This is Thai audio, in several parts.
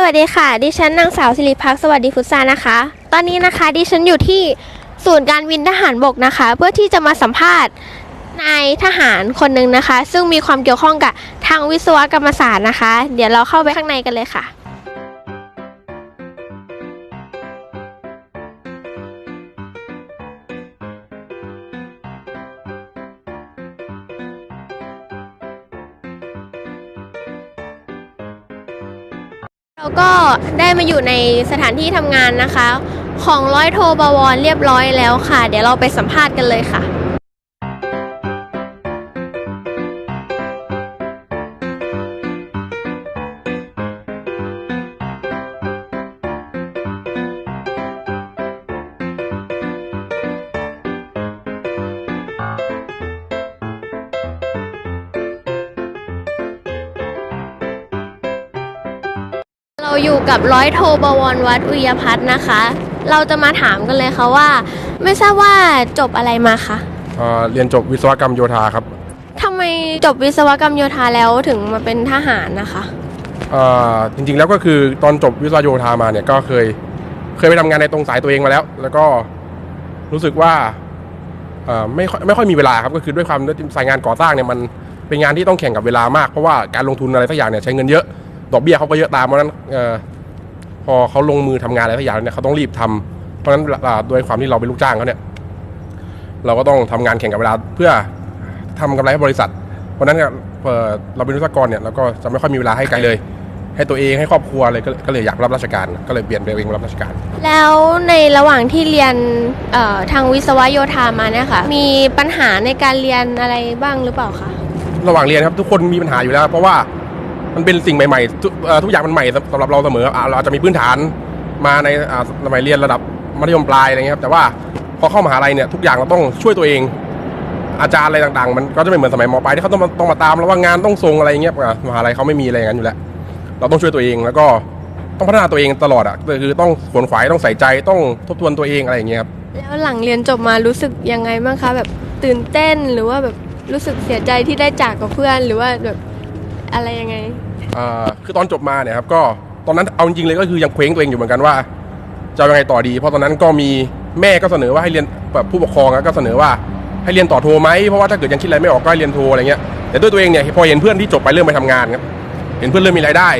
สวัสดีค่ะ ดิฉันนางสาวสิริพักสวัสดีฟุตซานะคะ ตอนนี้นะคะ ดิฉันอยู่ที่ศูนย์การบินทหารบกนะคะ เพื่อที่จะมาสัมภาษณ์นายทหารคนหนึ่งนะคะ ซึ่งมีความเกี่ยวข้องกับทางวิศวกรรมศาสตร์นะคะ เดี๋ยวเราเข้าไปข้างในกันเลยค่ะ เราก็ได้มาอยู่ในสถานที่ทำงานนะคะ ของร้อยโทบวรเรียบร้อยแล้วค่ะ เดี๋ยวเราไปสัมภาษณ์กันเลยค่ะ อยู่กับร้อยโทบวรวัดอุยพัฒน์นะคะ เราจะมาถามกันเลยค่ะว่า ไม่ทราบว่าจบอะไรมาคะเอ่อเรียนจบวิศวกรรมโยธาครับทำไมจบวิศวกรรมโยธาแล้วถึงมาเป็นทหารนะคะ เอ่อจริงๆแล้วก็คือตอนจบวิศวโยธามาเนี่ยก็เคย เคยไปทำงานในตรงสายตัวเองมาแล้ว แล้วก็รู้สึกว่าเอ่อไม่ค่อยไม่ค่อยมีเวลาครับก็คือด้วยความสายงานก่อสร้างเนี่ยมันเป็นงานที่ต้องแข่งกับเวลามากเพราะว่าการลงทุนอะไรสักอย่างเนี่ยใช้เงินเยอะ ดอกเบี้ยเขาก็เยอะตามเพราะฉะนั้นเอ่อพอเขาลงมือทำงานอะไรสักอย่างเนี่ยเขาต้องรีบทำเพราะฉะนั้นอ่าด้วยความที่เราเป็นลูกจ้างเขาเนี่ย เราก็ต้องทำงานแข่งกับเวลาเพื่อทำกำไรให้บริษัท เพราะฉะนั้นเนี่ยเอ่อเราเป็นวิศวกรเนี่ยเราก็จะไม่ค่อยมีเวลาให้ไกลเลย ให้ตัวเองให้ครอบครัวเลยก็ก็เลยอยากรับราชการ ก็เลยเปลี่ยนไปเองรับราชการ แล้วในระหว่างที่เรียนเอ่อทางวิศวโยธามาเนี่ยค่ะมีปัญหาในการเรียนอะไรบ้างหรือเปล่าคะระหว่างเรียนครับทุกคนมีปัญหาอยู่แล้ว เพราะว่า มันเป็นสิ่งใหม่ๆทุกเอ่อทุกอย่างมันใหม่สำหรับเราเสมออะเราอาจจะมีพื้นฐานมาในอ่าสมัยเรียนระดับมัธยมปลายอะไรเงี้ยครับแต่ว่าพอเข้ามหาลัยเนี่ยทุกอย่างเราต้องช่วยตัวเอง อาจารย์อะไรต่างๆ มันก็จะไม่เหมือนสมัยมปลายที่เขาต้องมาต้องมาตามแล้วว่างานต้องส่งอะไรเงี้ยอะมหาลัยเขาไม่มีอะไรอย่างนั้นอยู่แล้วเราต้องช่วยตัวเองแล้วก็ต้องพัฒนาตัวเองตลอดอะก็คือต้องขวนขวายต้องใส่ใจต้องทบทวนตัวเองอะไรอย่างเงี้ยครับ แล้วหลังเรียนจบมารู้สึกยังไงบ้างคะ แบบตื่นเต้นหรือว่าแบบรู้สึกเสียใจที่ได้จากกับเพื่อนหรือว่าแบบอะไรยังไง คือตอนจบมาเนี่ยครับก็ตอนนั้นเอาจริงเลยก็คือยังเคว้งตัวเองอยู่เหมือนกันว่าจะยังไงต่อดี เพราะตอนนั้นก็มีแม่ก็เสนอว่าให้เรียนแบบผู้ปกครองก็เสนอว่าให้เรียนต่อโทไหมเพราะว่าถ้าเกิดยังคิดอะไรไม่ออกก็ให้เรียนโทอะไรเงี้ยแต่ด้วยตัวเองเนี่ยพอเห็นเพื่อนที่จบไปเริ่มไปทำงานครับเห็นเพื่อนเริ่มมีรายได้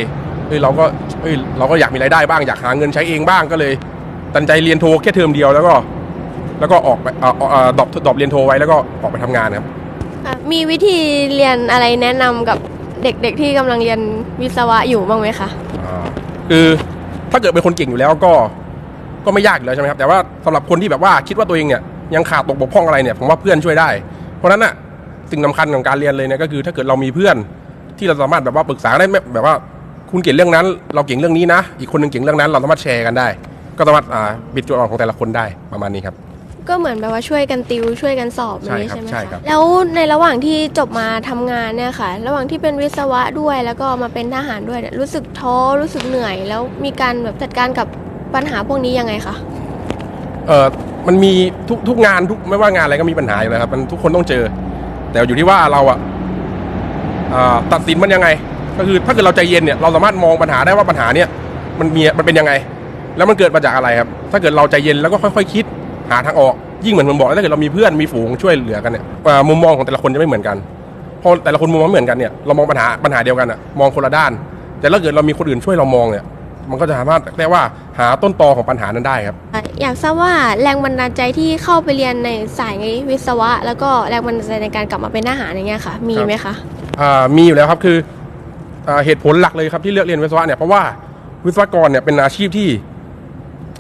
เฮ้ยเราก็เฮ้ยเราก็อยากมีรายได้บ้างอยากหาเงินใช้เองบ้างก็เลยตัดใจเรียนโทแค่เทอมเดียวแล้วก็ แล้วก็ออกไปเอ่อดรอปดรอปเรียนโทไว้แล้วก็ออกไปทำงานครับมีวิธีเรียนอะไรแนะนำกับ เด็กๆที่กำลังเรียนวิศวะอยู่บ้างไหมคะอ่าคือถ้าเกิดเป็นคนเก่งอยู่แล้วก็ก็ไม่ยากอยู่แล้วใช่ไหมครับแต่ว่าสำหรับคนที่แบบว่าคิดว่าตัวเองเนี่ยยังขาดตกบกพร่องอะไรเนี่ยผมว่าเพื่อนช่วยได้ เพราะฉะนั้นน่ะสิ่งสำคัญของการเรียนเลยเนี่ยก็คือ ถ้าเกิดเรามีเพื่อนที่เราสามารถแบบว่าปรึกษาได้แบบว่าคุณเก่งเรื่องนั้น เราเก่งเรื่องนี้นะ อีกคนหนึงเก่งเรื่องนั้น เราสามารถแชร์กันได้ ก็สามารถอ่าบิดจุดอ่อนของแต่ละคนได้ประมาณนี้ครับ ก็เหมือนแบบว่าช่วยกันติวช่วยกันสอบแบบนี้ใช่ครับใช่ไหมใช่ครัคะบแล้วในระหว่างที่จบมาทำงานเนี่ยค่ะ ระหว่างที่เป็นวิศวะด้วยแล้วก็มาเป็นทหารด้วยเนี่ยรู้สึกท้อรู้สึกเหนื่อย แล้วมีการแบบจัดการกับปัญหาพวกนี้ยังไงคะเออมันมีทุกทุกงานทุกไม่ว่างานอะไรก็มีปัญหาอยู่แล้วครับ มันทุกคนต้องเจอ แต่อยู่ที่ว่าเราอะอ่าตัดสินมันยังไง ก็คือถ้าเกิดเราใจเย็นเนี่ยเราสามารถมองปัญหาได้ว่าปัญหาเนี่ยมันมีมันเป็นยังไง แล้วมันเกิดมาจากอะไรครับ ถ้าเกิดเราใจเย็นแล้วก็ค่อยๆคิด หาทางออกยิ่งเหมือนผมบอกถ้าเกิดเรามีเพื่อนมีฝูงช่วยเหลือกันเนี่ยอ่ามุมมองของแต่ละคนจะไม่เหมือนกันพอแต่ละคนมุมมองไม่เหมือนกันเนี่ยเรามองปัญหาปัญหาเดียวกันอะมองคนละด้าน แต่ถ้าเกิดเรามีคนอื่นช่วยเรามองเนี่ยมันก็จะสามารถเรียกว่าหาต้นตอของปัญหานั้นได้ครับ อยากทราบว่าแรงบันดาลใจที่เข้าไปเรียนในสายวิศวะ แล้วก็แรงบันดาลใจในการกลับมาเป็นทหารอย่างเงี้ยค่ะ มีไหมคะอ่ามีอยู่แล้วครับคืออ่าเหตุผลหลักเลยครับที่เลือกเรียนวิศวะเนี่ยเพราะว่าวิศวกรเนี่ยเป็นอาชีพที่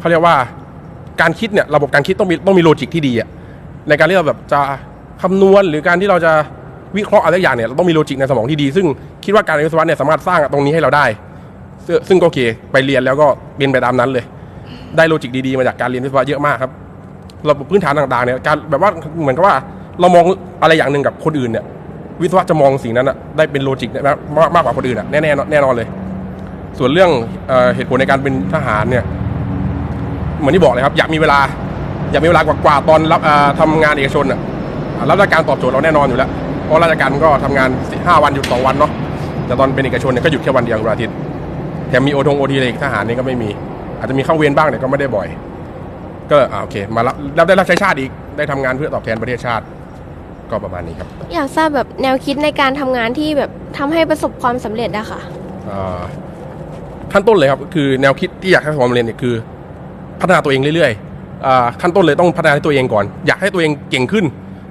เขาเรียกว่า การคิดเนี่ยระบบการคิดต้องมีต้องมีโลจิกที่ดีอะในการที่เราแบบจะคำนวณหรือการที่เราจะวิเคราะห์อะไรอย่างเนี่ยเราต้องมีโลจิกในสมองที่ดี ซึ่งคิดว่าการเรียนวิศวะเนี่ยสามารถสร้างตรงนี้ให้เราได้ ซึ่งซึ่งก็โอเคไปเรียนแล้วก็เรียนไปตามนั้นเลย ได้โลจิกดีๆมาจากการเรียนวิศวะเยอะมากครับระบบพื้นฐานต่างๆเนี่ยการแบบว่าเหมือนกับว่าเรามองอะไรอย่างหนึ่งกับคนอื่นเนี่ยวิศวะจะมองสิ่งนั้นอะได้เป็นโลจิกมากมากกว่าคนอื่นอะแน่ๆแน่นอนเลย ส่วนเรื่องเอเหตุผลในการเป็นทหารเนี่ย เหมือนที่บอกเลยครับ อยากมีเวลา อยากมีเวลากว่าๆตอนรับเอ่อทำงานเอกชนอะอ่ารับราชการตอบโจทย์เราแน่นอนอยู่แล้ว เพราะราชการก็ทำงานห้าวันหยุดสองวันเนาะ แต่ตอนเป็นเอกชนเนี่ยก็หยุดแค่วันเดียววันอาทิตย์ แถมมีโอทงโอทีอะไรอีกทหารนี่ก็ไม่มี อาจจะมีเข้าเวรบ้างแต่ก็ไม่ได้บ่อย ก็อ่าโอเค มารับรับได้รับใช้ชาติอีก ได้ทำงานเพื่อตอบแทนประเทศชาติ ก็ประมาณนี้ครับ อยากทราบแบบแนวคิดในการทำงานที่แบบทำให้ประสบความสำเร็จอะค่ะอ่าขั้นต้นเลยครับ คือแนวคิดที่อยากให้ความเรียนเนี่ยคือ พัฒนาตัวเองเรื่อยๆขั้นต้นเลยต้องพัฒนาให้ตัวเองก่อน อยากให้ตัวเองเก่งขึ้น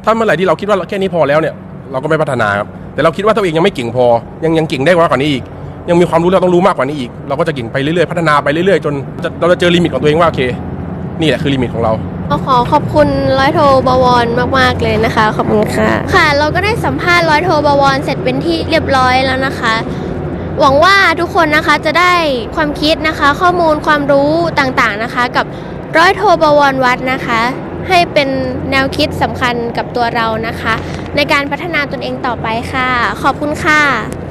ถ้าเมื่อไหร่ที่เราคิดว่าแค่นี้พอแล้วเนี่ยเราก็ไม่พัฒนาครับแต่เราคิดว่าตัวเองยังไม่เก่งพอ ยังยังเก่งได้กว่านี้อีก ยังมีความรู้เราต้องรู้มากกว่านี้อีก เราก็จะเก่งไปเรื่อยๆพัฒนาไปเรื่อยๆจนจเราจะเจอลิมิตของตัวเองว่าโอเค นี่แหละคือลิมิตของเราก็ขอขอบคุณร้อยโทบวรมาก ๆ เลยนะคะ ขอบคุณค่ะ ค่ะ เราก็ได้สัมภาษณ์ร้อยโทบวรเสร็จเป็นที่เรียบร้อยแล้วนะคะ หวังว่าทุกคนนะคะจะได้ความคิดนะคะ ข้อมูลความรู้ต่างๆนะคะ กับร้อยโทบวรวัดนะคะ ให้เป็นแนวคิดสำคัญกับตัวเรานะคะ ในการพัฒนาตนเองต่อไปค่ะ ขอบคุณค่ะ